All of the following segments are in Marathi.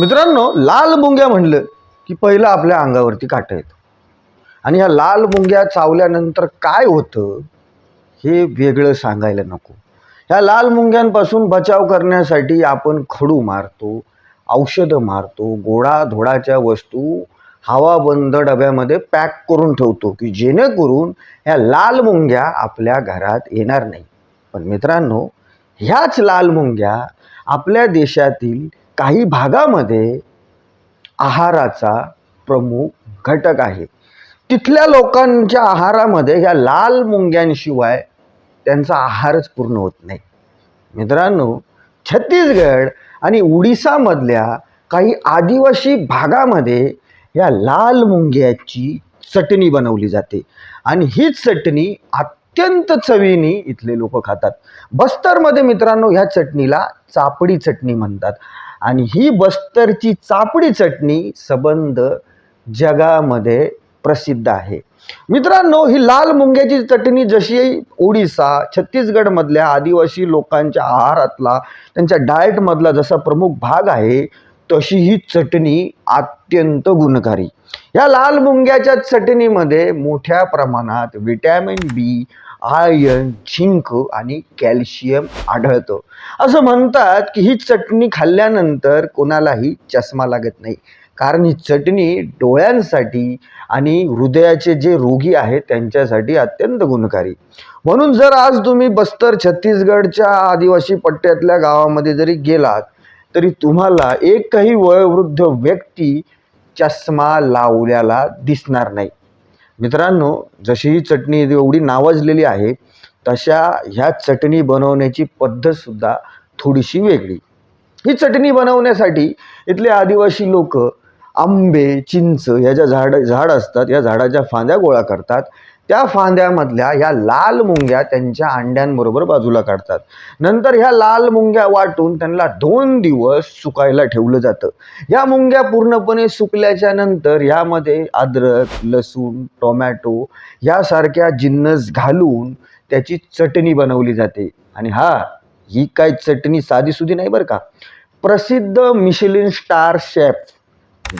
मित्रांनो लाल मुंग्या म्हणलं की पहिलं आपल्या अंगावरती काटा येतं. आणि ह्या लाल मुंग्या चावल्यानंतर काय होतं हे वेगळं सांगायला नको. ह्या लाल मुंग्यांपासून बचाव करण्यासाठी आपण खडू मारतो औषधं मारतो गोडा धोडाच्या वस्तू हवाबंद डब्यामध्ये पॅक करून ठेवतो की जेणेकरून ह्या लाल मुंग्या आपल्या घरात येणार नाही. पण मित्रांनो ह्याच लाल मुंग्या आपल्या देशातील काही भागामध्ये आहाराचा प्रमुख घटक आहे. तिथल्या लोकांच्या आहारामध्ये ह्या लाल मुंग्यांशिवाय त्यांचा आहारच पूर्ण होत नाही. मित्रांनो छत्तीसगड आणि उडिसामधल्या काही आदिवासी भागामध्ये या लाल मुंग्याची चटणी बनवली जाते. आणि हीच चटणी अत्यंत चवीने इथले लोक खातात. बस्तरमध्ये मित्रांनो ह्या चटणीला चापडी चटणी म्हणतात. आणि ही बस्तरची चापडी चटणी सबंध जगामध्ये प्रसिद्ध आहे. मित्रांनो ही लाल मुंग्याची चटणी जशी ओडिसा छत्तीसगडमधल्या आदिवासी लोकांच्या आहारातला त्यांच्या डाएटमधला जसा प्रमुख भाग आहे तशी ही चटणी अत्यंत गुणकारी. या लाल मुंग्याच्या चटणीमध्ये मोठ्या प्रमाणात विटॅमिन बी आयर्न झिंक आणि कॅल्शियम आढळतं. असं म्हणतात की ही चटणी खाल्ल्यानंतर कोणालाही चष्मा लागत नाही. कारण ही चटणी डोळ्यांसाठी आणि हृदयाचे जे रोगी आहेत त्यांच्यासाठी अत्यंत गुणकारी. म्हणून जर आज तुम्ही बस्तर छत्तीसगडच्या आदिवासी पट्ट्यातल्या गावामध्ये जरी गेलात तरी तुम्हाला एकही वयोवृद्ध व्यक्ती चष्मा लावल्याला दिसणार नाही. मित्रांनो जशी ही चटणी एवढी नावाजलेली आहे तशा ह्या चटणी बनवण्याची पद्धतसुद्धा थोडीशी वेगळी. ही चटणी बनवण्यासाठी इथले आदिवासी लोक आंबे चिंच ह्या ज्या झाड झाड असतात या झाडाच्या फांद्या गोळा करतात. त्या फांद्यामधल्या ह्या लाल मुंग्या त्यांच्या अंड्यांबरोबर बाजूला काढतात. नंतर ह्या लाल मुंग्या वाटून त्यांना दोन दिवस सुकायला ठेवलं जातं. या मुंग्या पूर्णपणे सुकल्याच्या नंतर ह्यामध्ये अद्रक लसूण टोमॅटो यासारख्या जिन्नस घालून त्याची चटणी बनवली जाते. आणि हा ही काय चटणी साधीसुधी नाही बरं का? प्रसिद्ध Michelin star chef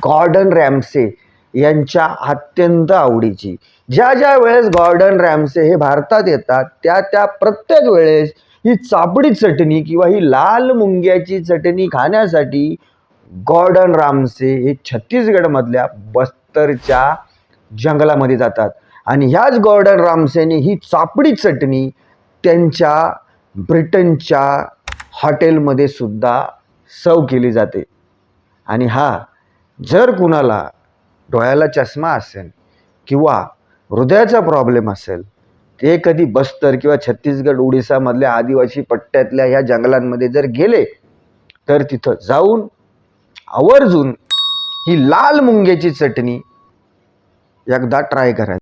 Gordon Ramsay यांच्या अत्यंत आवडीची. ज्या ज्या वेळेस गॉर्डन रॅमसे हे भारतात येतात त्या त्या प्रत्येक वेळेस ही चापडी चटणी किंवा ही लाल मुंग्याची चटणी खाण्यासाठी गॉर्डन रामसे हे छत्तीसगडमधल्या बस्तरच्या जंगलामध्ये जातात. आणि ह्याच गॉर्डन रामसेने ही चापडी चटणी त्यांच्या ब्रिटनच्या हॉटेलमध्ये सुद्धा सर्व केली जाते. आणि हा जर कुणाला डोळ्याला चष्मा असेल किंवा हृदयाचा प्रॉब्लेम असेल ते कधी बस्तर किंवा छत्तीसगड ओडिसामधल्या आदिवासी पट्ट्यातल्या ह्या जंगलांमध्ये जर गेले तर तिथं जाऊन आवर्जून ही लाल मुंग्याची चटणी एकदा ट्राय करायची.